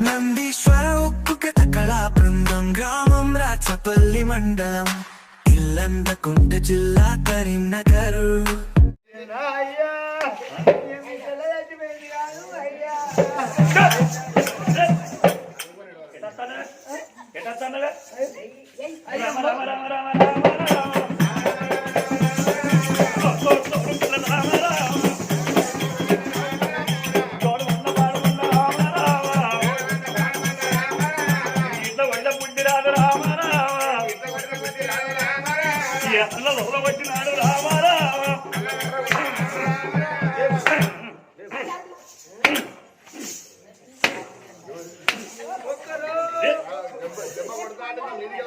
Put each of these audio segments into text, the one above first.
నందీశ్వర ఉక్కు కథ కళా బృందం గ్రామం రాచపల్లి మండలం ఇల్లందకుంట జిల్లా కరీంనగర్ రామ రామ రామ రామ రామ వచ్చినాడు ఆడబిడ్డ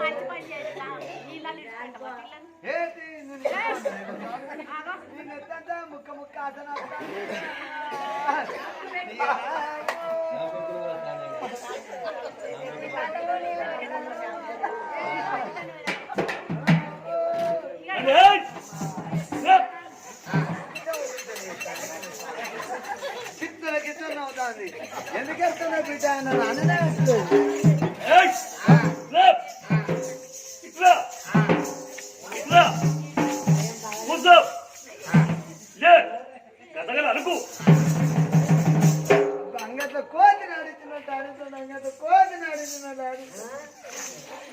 మంచి పని చేస్తా నీళ్ళని ఇసుకుంటావా ముక్క ముక్క గిత్తులు ఎందుకు వెళ్తున్నావు బిడ్డ? ఆయన నాన్ననే అనుకు అంగట్లో కోతి నడుచున్నట్టు అడుగుతుంది అంగట్లో కోతి నడుచున్నట్టు అడుగుతుంది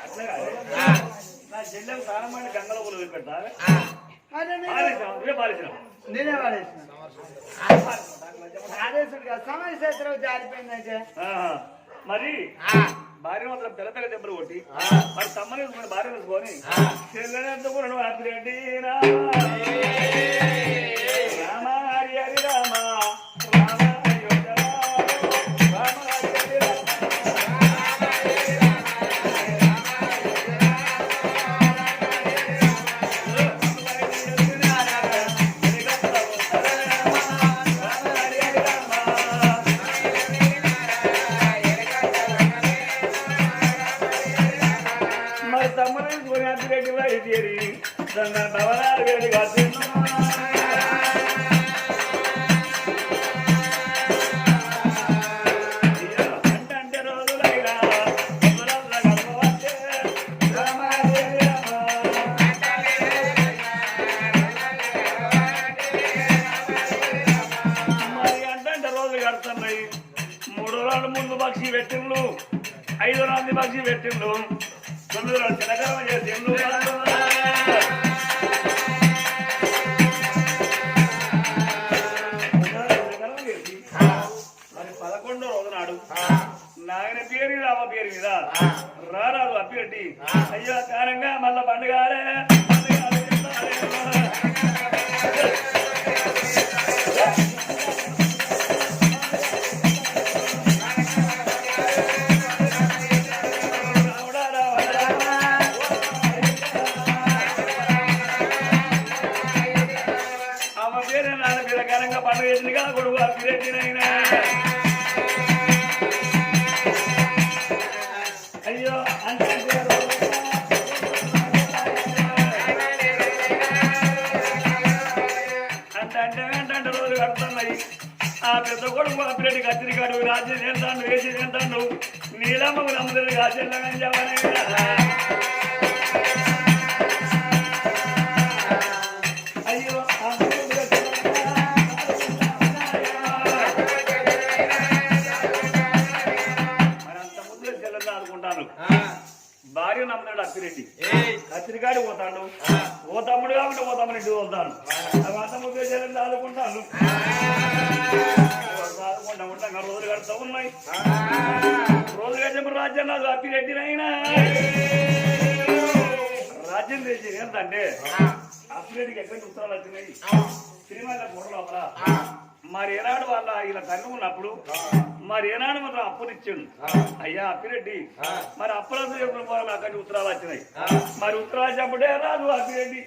అట్లా కాదు. నా చెల్లెలు సారమైన గంగలో కొలు పెట్టాలి నేను- వాడేసిన ఆదేశుడు జారిపోయిందంటే. మరి భార్య మాత్రం పిల్ల పిల్ల దెబ్బలు కొట్టి మరి తమ్మని వేసుకుని భార్య వేసుకొని చెల్లెనంత కూడా Reddy Rama. quero ver ligar de novo. Appireddy కత్తిరికాడి పోతాడు. ఓ తమ్ముడు కాబట్టి ఓ తమ్ముడు ఇంటికి పోతాను తర్వాత ముగ్గురు చెల్లెలు ఆడుకుంటాను కడతా ఉన్నాయి. రోజు గజం రాజ్యం నాకు అప్పిరెడ్డినైనా. రాజ్యం తెచ్చి ఏంటంటే అప్పిరెడ్డికి ఎక్కడ ఉత్తరాలు వచ్చినాయి? సినిమాల గుర్ర లోపల. మరి ఏనాడు వాళ్ళ ఇలా తండ్రి ఉన్నప్పుడు మరి ఏనాడు మాత్రం అప్పునిచ్చిండు అయ్యా అప్పిరెడ్డి. మరి అప్పులంతా చెప్పిన పోవాలి అక్కడి ఉత్తరాలు వచ్చినాయి. మరి ఉత్తరాలు చెప్పడే రాదు అప్పిరెడ్డి.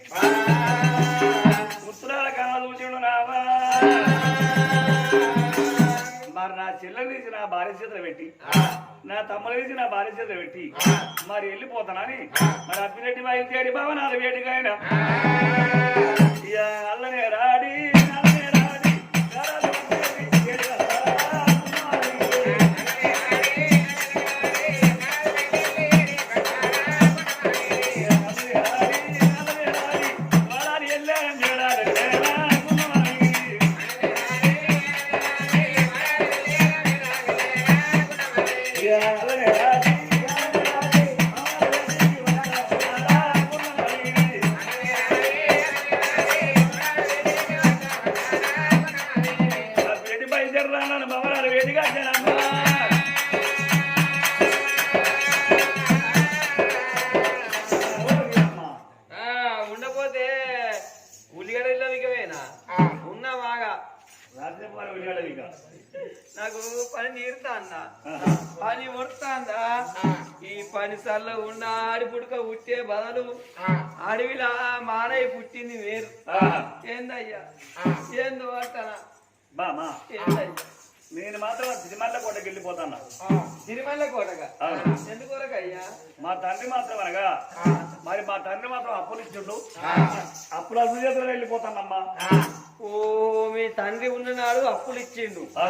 ఉత్తరాల చూసిండు నావా మరి నా చెల్లెలు తీసి నా భార్య చేతులు పెట్టి నా తమ్ముడు తీసి నా భార్య చేతులు పెట్టి మరి వెళ్ళిపోతానని మరి అప్పిరెడ్డి బయలుదేరి భవనాలు వేడిగా ఆయన ఇక అల్లనే రాడి అల్లనే రాడి. బదులు. అడవిలా మానయ్య పుట్టింది వేరు. ఏందయ్యా? ఏందో అంటానా? బామా ఏందయ్యా? నేను మాత్రం సినిమాల కోటకి వెళ్ళిపోతాను తిరుమల కోటగా? అవును. ఎందుకొరకయ్యా మా తండ్రి మాత్రం అనగా మరి మా తండ్రి మాత్రం అప్పులు ఇచ్చిండు. అప్పుల చేతులు వెళ్ళిపోతానమ్మా. ఓ మీ తండ్రి ఉన్ననాడు అప్పులు ఇచ్చిండు. ఆ.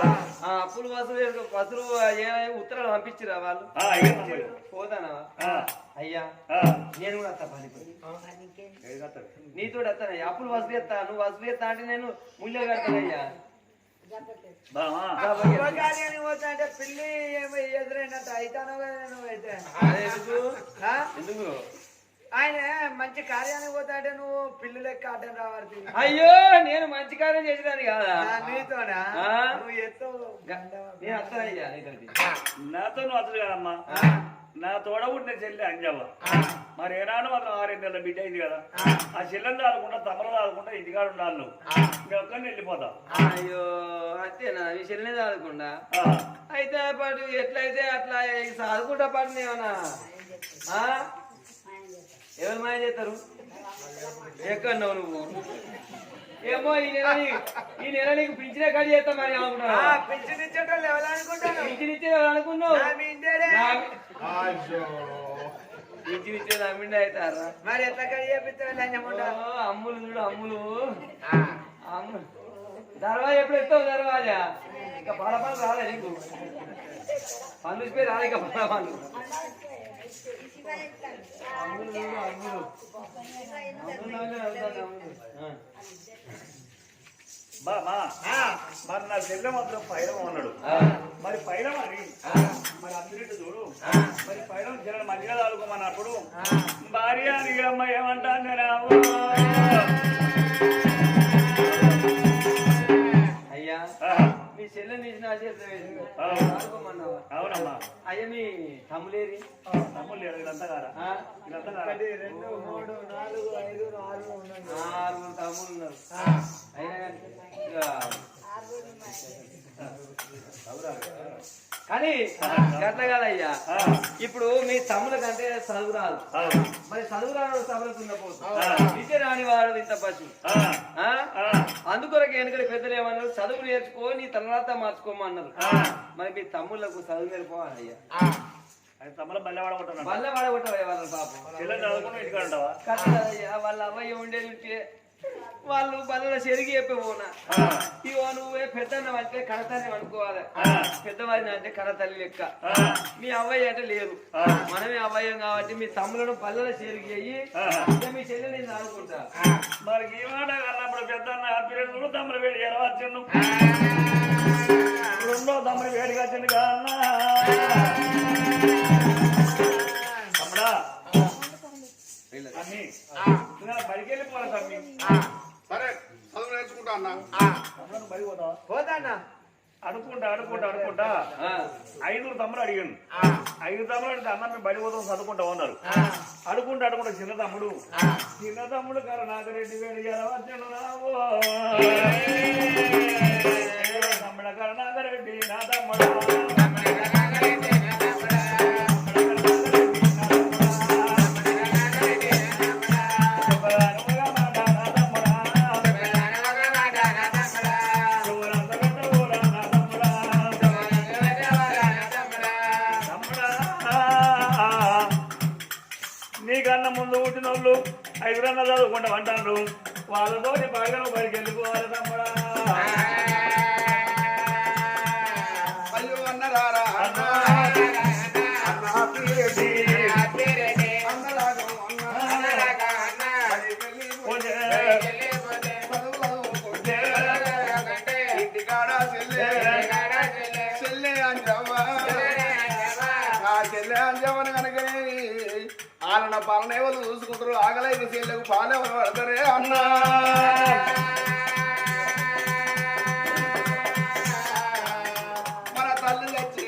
అప్పులు వసూలు ఏమైనా ఉత్తరాలు పంపించిరా వాళ్ళు. పోతానా అయ్యా ఆ. నేను కూడా వస్తా పని? నీతో వస్తానయ్యా అప్పులు వసూలు చేస్తా నువ్వు వసూలు చేస్తా అంటే నేను ముళ్ళ కడతానయ్యా బామా శుభకార్యానికి పోతా అంటే పిల్లి ఏమో ఎదురైనట్టు అయితాను కదా ఎందుకు? ఆ? ఎందుకు? ఆయన మంచి కార్యానికి పోతా అంటే నువ్వు పిల్లి లెక్క అడ్డం రావాలి అయ్యో నేను మంచి కార్యం చేసేదాన్ని కాదా? నీతోనా? ఆ? నువ్వు ఎత్తు నేను నీతోటి. నాతో నువ్వు అసలు కదమ్మా నా తోడ ఉండే చెల్లి అంజవ్వ. మరి ఏనాడు మాత్రం ఆరేడు నెలల బిడ్డ అయింది కదా. ఆ. చెల్లెని దాదుకుంటా తమరు దాదుకుంటా ఇంటికాడ ఉండాలి నువ్వు. నేను ఒక్కడిని వెళ్ళిపోతా. అయ్యో అంతేనా మీ చెల్లెనే చదవకుండా ఆ, అయితే పాటు ఎట్లయితే అట్లా ఈ చదువుకుంటా పాటు ఏమన్నా? ఆ? ఎవరు మాయ చేస్తారు? ఎక్కడున్నావు నువ్వు? ఏమో ఈ నెల ఈ నెల నీకు పింఛనే కడి చేస్తా మరి అనుకున్నా పింఛన్ ఇచ్చేటోళ్ళు ఎవరు అనుకుంటాను పింఛన్ ఇచ్చే ఎవరు అనుకున్నావు? ఇచ్చే నమ్మిండి అవుతారా? మరి ఎట్లా అమ్ములు చూడు అమ్ములు. అమ్ములు దర్వాజా ఎప్పుడు ఎత్తావు దర్వాజా? ఇంకా పడ పనులు రాలే నీకు. పనులు ఇచ్చిపోయి రాలే ఇంకా పడ పనులు అమ్ములు అమ్ములు. అమ్ములు నవ్వులే నవ్వుతాను, అమ్ములు. ఆ. బామా మరి నా చెల్లె మాత్రం పైలం ఉన్నాడు ఆ. మరి పైలం అని మరి అమ్మిరెడ్డి చూడు. మరి పైలం జనం మంచిగా తాగుకోమన్నప్పుడు భార్య నీడమ్మ ఏమంటాను నేను మీ చెల్లెని తీసి నా చేతిలో వేసి ఆ. ఆడుకోమన్నావా? అవునమ్మా. అయ్యా మీ తమ్ములేరి? తమ్ముళ్ళు? వీళ్ళంతా కాదా రెండు మూడు నాలుగు ఐదు ఆరు ఉన్నాయి ఆరుగురు తమ్ముళ్ళు ఉన్నారు. అయినా కానీ కానీ గట్ల కాదయ్యా. ఇప్పుడు మీ తమ్ముల కంటే చదువు రాదు. అవును. మరి చదువు రాని సభలకు ఉన్నపోతు ఆ. విద్య రాని వాడు ఇంత పశు అందుకొరకు వెనుకటి పెద్దలు ఏమన్నారు? చదువు నేర్చుకో నీ తర్వాత మార్చుకోమన్నారు. మరి మీ తమ్ముళ్ళకు చదువు నేర్పోవాలయ్యా వాళ్ళ పాపం. వాళ్ళ అవ్వయ్య ఉండేది ఉంటే వాళ్ళు బల్ల చెరిగి చెప్పిపోనా ఆ, ఇవో నువ్వే పెద్దన్న అంటే కడతల్లి అనుకోవాలి. ఆ. పెద్దవాడిని అంటే కడతల్లి లెక్క. మీ అవ్వయ్య అంటే లేరు ఆ. మనమే అవ్వయ్యం కాబట్టి మీ తమ్ములను పల్లెల చేరికి అయ్యి మీ చెల్లెని నేను అనుకుంటా. మరి ఈ మాట అన్నప్పుడు పెద్ద పిల్లలు తమ్ముడు వేడి ఎరవచ్చును రెండో తమ్ముడు వేడిగా వచ్చింది కన్నా తమ్ముడా. సరే చదువు నేర్చుకుంటా అన్న. అడుక్కుంటా అడుక్కుంటా ఆ, ఐదుగురు తమ్ముడు అడిగాను ఐదు తమ్ముడు అడిగితే అన్న మేము బడి పోతాం చదువుకుంటా ఉన్నారు అడుకుంటా అడుకుంటా చిన్న తమ్ముడు చిన్న తమ్ముడు గారు నాగరెడ్డి వేడి. తమ్ముడ గారు నాగరెడ్డి నా తమ్ముడు? పాలన ఎవరు చూసుకుంటారు ఆగలేదు చెల్లెకు పాలెవరు పడతారే అన్నా. మన తల్లి తెచ్చి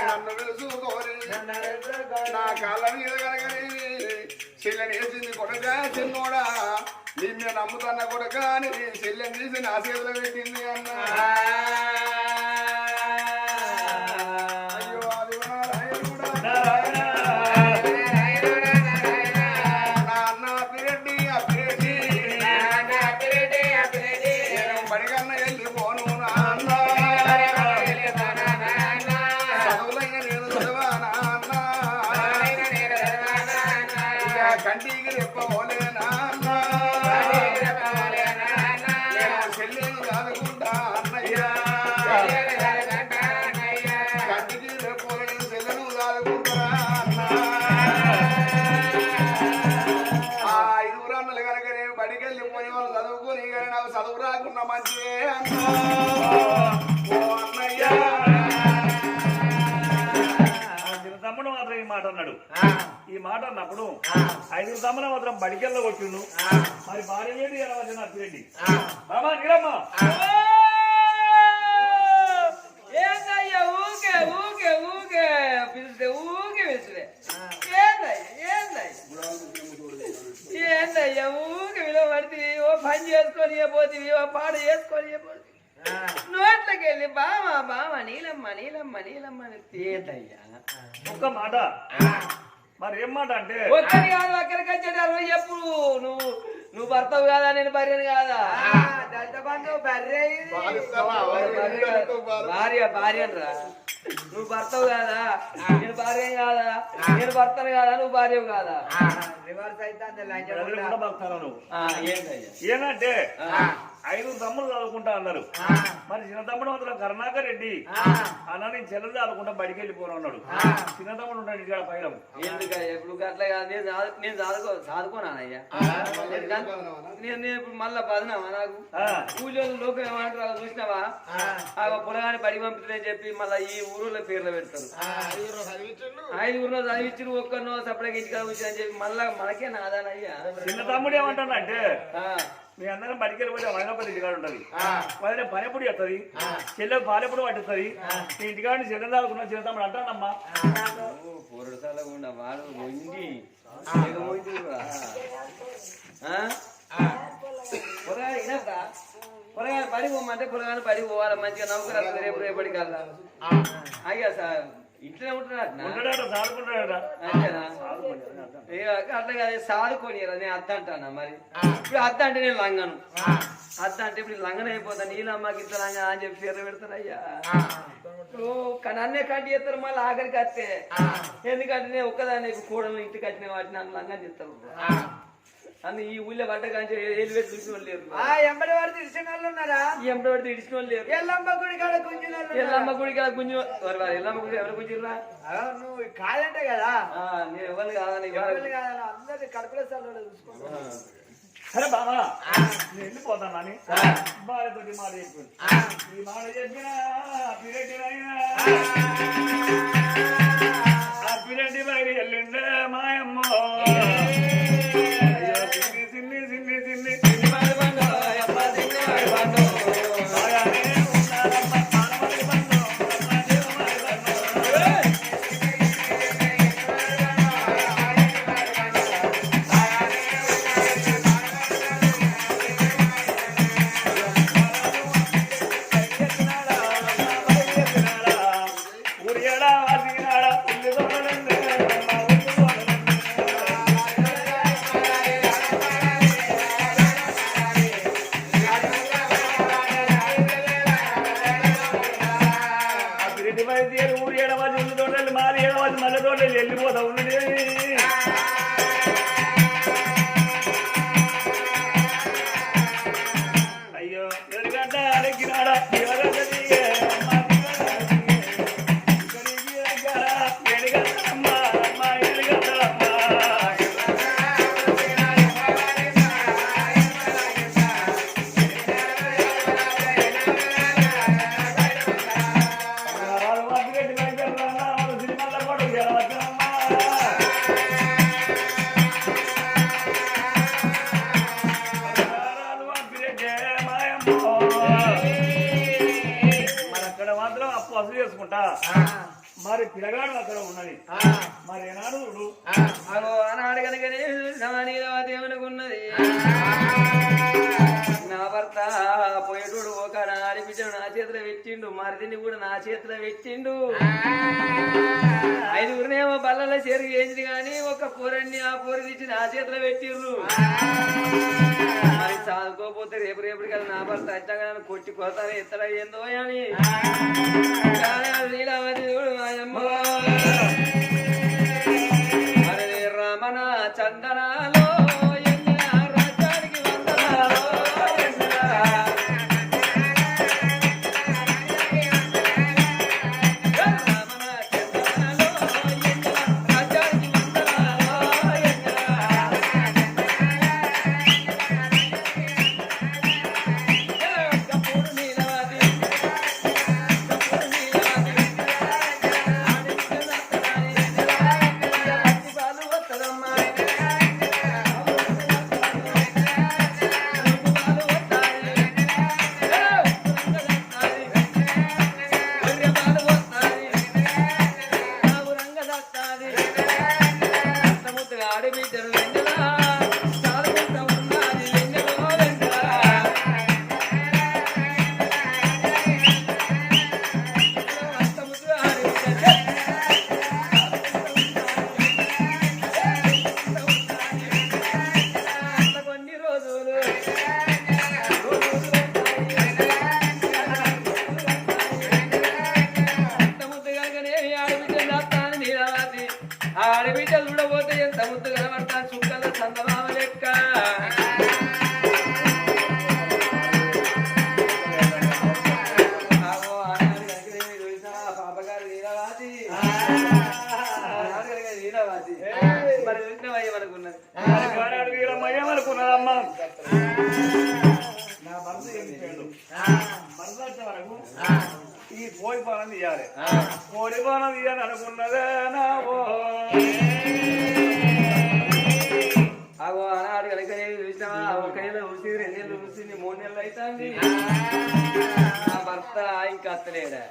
నన్ను పిలుచుకోరి నా కాళ్ళ మీద కలగని చెల్లెని వేసింది కొడక చిన్నోడా. నిన్ను నమ్ముతున్న కొడక అని చెల్లెని తీసి నా చేతిలో పెట్టింది అన్నా. కొట్టిండు మరి భార్య ఏంటి ఎలా వచ్చిన అప్పిరెడ్డి బామా నీరమ్మా ఏందయ్యా ఊకే ఊకే ఊకే పిలిస్తే ఊకే పిలిచిరే ఏందయ్యా ఏందయ్యా ఏందయ్యా ఊకే విలువబడితే ఓ పని చేసుకొని పోతుంది ఓ పాట చేసుకొని పోతుంది నోట్లకి వెళ్ళి బామ బామ నీలమ్మ నీలమ్మ నీలమ్మ అని తేదయ్యా ఒక్క మాట మరి ఏం మాట అంటే? ఒక్కరి కాదు అక్కడికి వచ్చేటారు ఎప్పుడు నువ్వు నువ్వు భర్తవు కాదా నేను భార్యను కాదా? భార్య కాదు. భార్య భార్య రా నువ్వు భర్తవు కాదా? నేను భార్య కాదా? నేను భర్తను కాదా? నువ్వు భార్యవు కాదా? రివర్స్ అయితే ఏంటంటే ఐదు తమ్ముడు చదువుకుంటా అన్నారు. మరి చిన్న తమ్ముడు మాత్రం కరుణాకర్ రెడ్డి. అన్న నేను చెల్లెలు చదువుకుంటా బడికి వెళ్ళిపోను అన్నాడు. చిన్న తమ్ముడు ఉంటాడు ఇక్కడ పైన ఇప్పుడు అట్లా నేను చదువు- నేను చదువుకో చదువుకోనానయ్యా నేను ఇప్పుడు మళ్ళా బదనామా నాకు? ఆ, ఊళ్ళో లోకం ఏమంటారు చూసినావా? ఆ. పొలగాని బడి పంపుతుందని చెప్పి మళ్ళీ ఈ ఊరిలో పేర్లు పెడతారు. ఐదుగురులో చదివించిన ఒక్కరినో సపరేట్ ఇంటికి అని చెప్పి మళ్ళా మనకే నాదానయ్యా. చిన్న తమ్ముడు ఏమంటాడంటే ఆ, మీ అందరం బడికి వెళ్ళిపోతే వైనపతి ఇంటికాడ ఉంటది. వదిలే పనిపుడి వస్తుంది చెల్లె పాలెప్పుడు పట్టుతుంది నీ ఇంటికాడ చెల్లె చదువుకున్నా చిన్న తమ్ముడు అంటానమ్మా? పొరగాడు పడి పోమంటే పొరగాడు పడి పోవాలి? మంచిగా నౌకరు రేపు రేపటి కల్లా అయ్యా సార్. ఇట్లనే ఇక అట్లా కదా సాదుకొని నేను అద్ద అంటానా మరి? ఇప్పుడు అద్ద అంటే నేను లంగను. అద్ద అంటే ఇప్పుడు లంగన అయిపోతాను నీళ్ళమ్మకి ఇంత లంగ అని చెప్పి చీర పెడతానయ్యా ఇప్పుడు కానీ అన్నే కట్టి చేస్తారు మళ్ళీ ఆఖరికి వస్తే ఎందుకంటే నేను ఒక్కదాన్ని కూడలు ఇంటికి వచ్చిన వాటిని నన్ను లంగని చెప్తారు అన్ని ఈ ఊళ్ళో పడ్డ కానీ ఏళ్ళు పెట్టి చూసిన వాళ్ళు లేరు. ఆ ఎంబడి వాడు తెలిసిన వాళ్ళు ఉన్నారా? ఎంట పెడితే ఇడిచిన వాళ్ళు లేరు. ఎల్లమ్మ గుడి కాడ గుంజిన? ఎల్లమ్మ గుడికి అలా గుంజు వారు వారు ఎల్లమ్మ గుడి ఎవరు గుంజిర్రా? ఆ, నువ్వు కాదంటే కదా? ఆ, నేను ఎవరు కాదని ఎవరిని కాదని అందరి కడుపులో చల్లడు చూసుకో సరే బాబా నేను వెళ్ళిపోతాను అని భార్యతోటి మాట చెప్పాను ఈ మాట చెప్పిన పిరెడ్డినైనా ఆ. పిరెడ్డి బయలు వెళ్ళిండే మాయమ్మ పిల్లగాడు అక్కడ ఉన్నది. పెట్టిండు మరిదిని కూడా నా చేతిలో పెట్టిండు. ఐదుగురినేమో బల్లలో చేరు వేయింది కానీ ఒక పూరన్ని ఆ పూరి తెచ్చి నా చేతిలో పెట్టిర్రు. మరి చదువుకోపోతే రేపు రేపటి కదా నా భర్త అచ్చగా నన్ను కొట్టి కొడతారు ఎత్తడా ఏందో అని. చూడు హరే తీయాలి. కోడి పాలన తీయాలి అనుకున్నదే నా ఓ. ఆగో ఆనాడు కనుక చూసినావా? ఒక నెల చూసి రెండు నెలలు చూసి మూడు నెలలు అవుతుంది భర్త ఇంకా అత్తలేడా.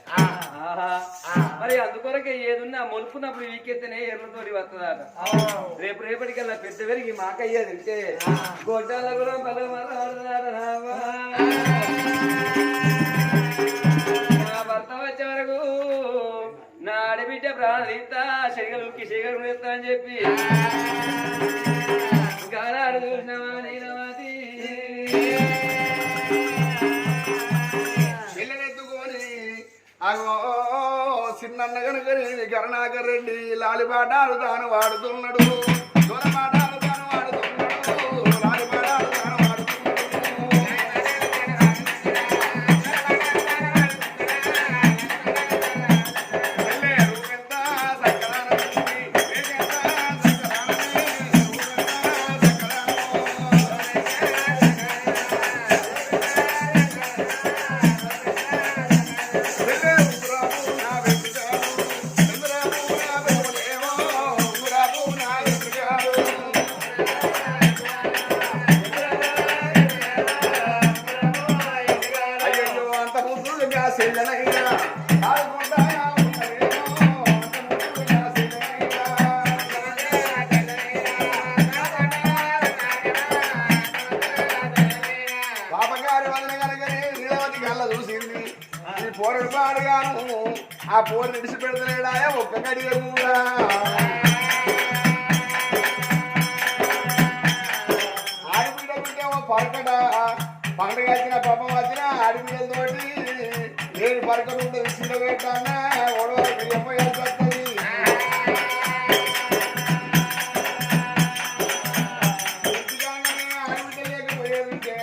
మరి అందుకొరకే ఏదున్నా మొలుపునప్పుడు వీకెత్తనే ఎర్రతోటి వస్తుందట రేపు రేపటికల్లా పెద్ద పెరిగి మాకయ్యా తింటే గొడ్డాల కూడా బల ఆడబిడ్డ ప్రాణం తీస్తా శరీరం శరీరం తీస్తా అని చెప్పి. గానాడు చూసినావా నీలవాతి పిల్లనెత్తుకొని అగో చిన్నన్న కనుక కరుణాకర్ రెడ్డి లాలిపాటాలు తాను వాడుతున్నాడు. ఫోన్ పోరు పెడతలేడాయా ఒక్క కడిగ కూడా. ఆడిబిడ్డ పరకట పండుగ వచ్చిన పాపం వచ్చిన ఆడిబిడ్డలతోటి నేను పరకట ఉంటుంది చిన్న పెట్టానా ఒడవరికి ఎమ్మో వస్తుంది. ఇంటికాడనే ఆడబిడ్డ లేకపోయేది ఉంటే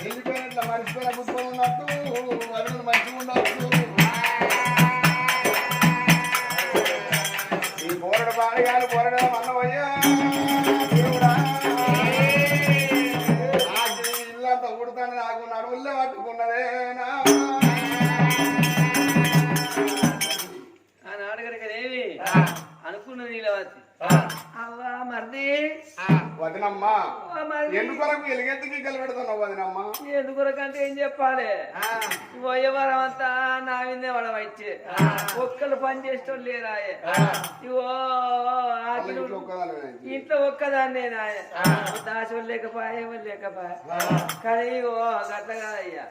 వెళ్ళిపోయినట్ల మర్చిపోయిన పుస్తకం ఉన్నట్టు వరుణ మంచిగా ఉండాలి వదినమ్మా ఎందుకొరకు ఎలుగెత్తుకి కలిపెడుతున్నావు వదినమ్మా ఎందుకొరకంటే ఏం చెప్పాలి? పోయేవారం అంతా నా మీదే పడవచ్చే ఒక్కళ్ళు పని చేసేటోళ్ళు లేరాయే ఇవో ఆకిలు ఇంట్లో ఒక్కదాన్నే నాయ. దాచోళ్ళు లేకపాయే వాళ్ళు లేకపాయ? కానీ ఇగో గట్ల కాదయ్యా.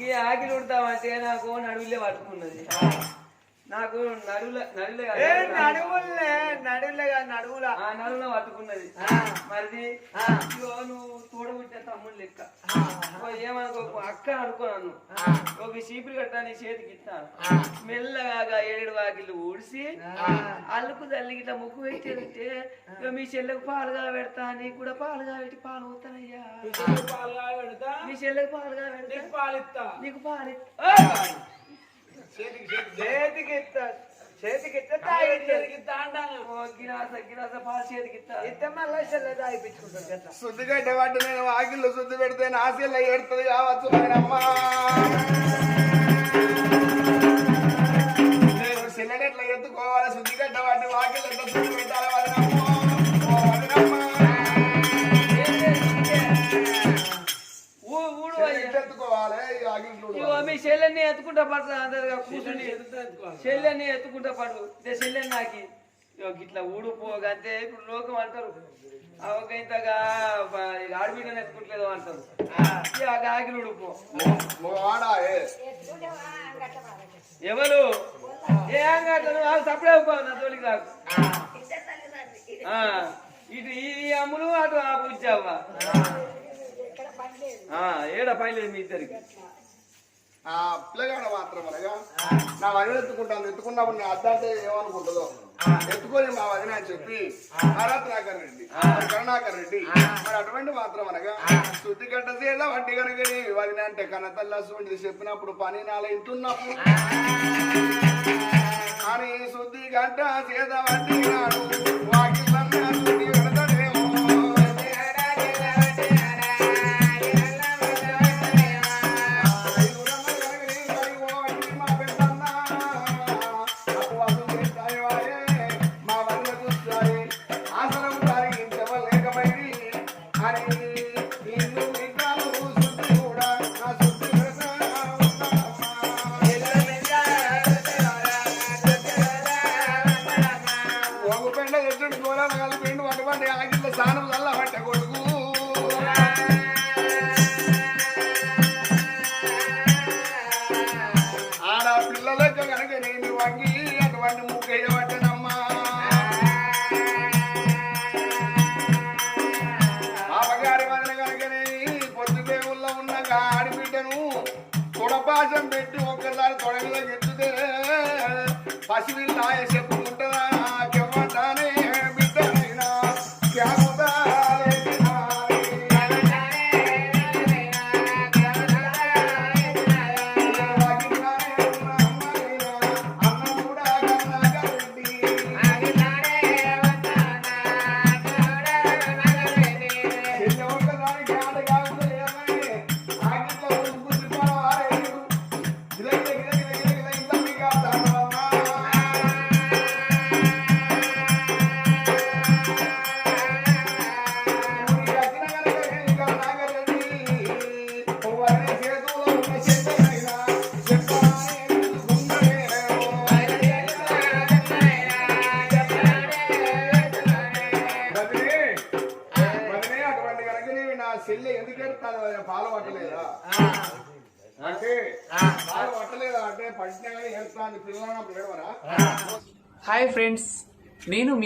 ఈ ఆకిలి ఉడతామంటే నాకు నడువులే పట్టుకున్నది. నాకు నడువుల నడువులే. నడువులే నడువులే కాదు నడువులా. ఆ నడువులో పట్టుకున్నది. మరిది నువ్వు తోడబుట్టిన తమ్ముడు లెక్క. ఏమనుకో అక్క అనుకో నన్ను. ఒక చీపురు కట్టా నీ చేతికి ఇస్తాను మెల్లగా ఏడు వాకిళ్ళు ఊడిసి అల్లుకు తల్లి ఇట్లా ముక్కు పెట్టేదంటే మీ చెల్లెకు పాలుగా పెడతా నీకు కూడా పాలుగా పెట్టి పాలు పోతానయ్యా మీ చెల్లెకు పాలుగా పెడతా పాలిస్తా? నీకు పాలు చేతికి చేతికి శుద్ధిగడ్డ వాటి నేను వాకిళ్ళు శుద్ధి పెడితే నాసిల్ల ఏడుతుంది కావచ్చు వదినమ్మా నేను సిల్లెని ఎట్లా ఎత్తుకోవాలి శుద్ధిగడ్డ వాటి వాకిళ్ళు ఎట్లా శుద్ధి పెట్టాలి ఎత్తుకోవాలి ఇగో మీ చెల్లెన్ని ఎత్తుకుంటా పడుతుంది కూర్చుని చెల్లెన్ని ఎత్తుకుంటా పడు. ఇదే చెల్లెని నాకి. ఇగో గిట్లా ఊడిపోగంతే ఇప్పుడు లోకం అంటారు. ఆ ఒక ఇంతగా ఆడబిడ్డని ఎత్తుకుంటలేదు అంటారు. ఇక ఆ గాకిలు ఊడిపో. ఎవరు? ఏ అంగట్లను నాకు సపడే నా తోలికి రాకు. ఆ, ఇటు ఈ అమ్ములు అటు ఆ. ఆ, ఏడ పని లేదు మీ ఇద్దరికి. ఆ పిల్లగాడ మాత్రం అనగా నా వదిన ఎత్తుకుంటాను ఎత్తుకున్నప్పుడు నేను అద్దంటే ఏమనుకుంటుందో? ఎత్తుకొని మా వదిన అని చెప్పి ఆరాత్నాకర్ రెడ్డి కరుణాకర్ రెడ్డి మరి అటువంటి మాత్రం అనగా శుద్ధి గడ్డ చేద వడ్డీ కనుక వదిన అంటే కన్నతల్ల చెప్పినప్పుడు పని నాల ఇంటున్నప్పుడు. కానీ శుద్ధి గడ్డ చేద వడ్డీ నాడు సానం చల్ల పట్ట కొడుకు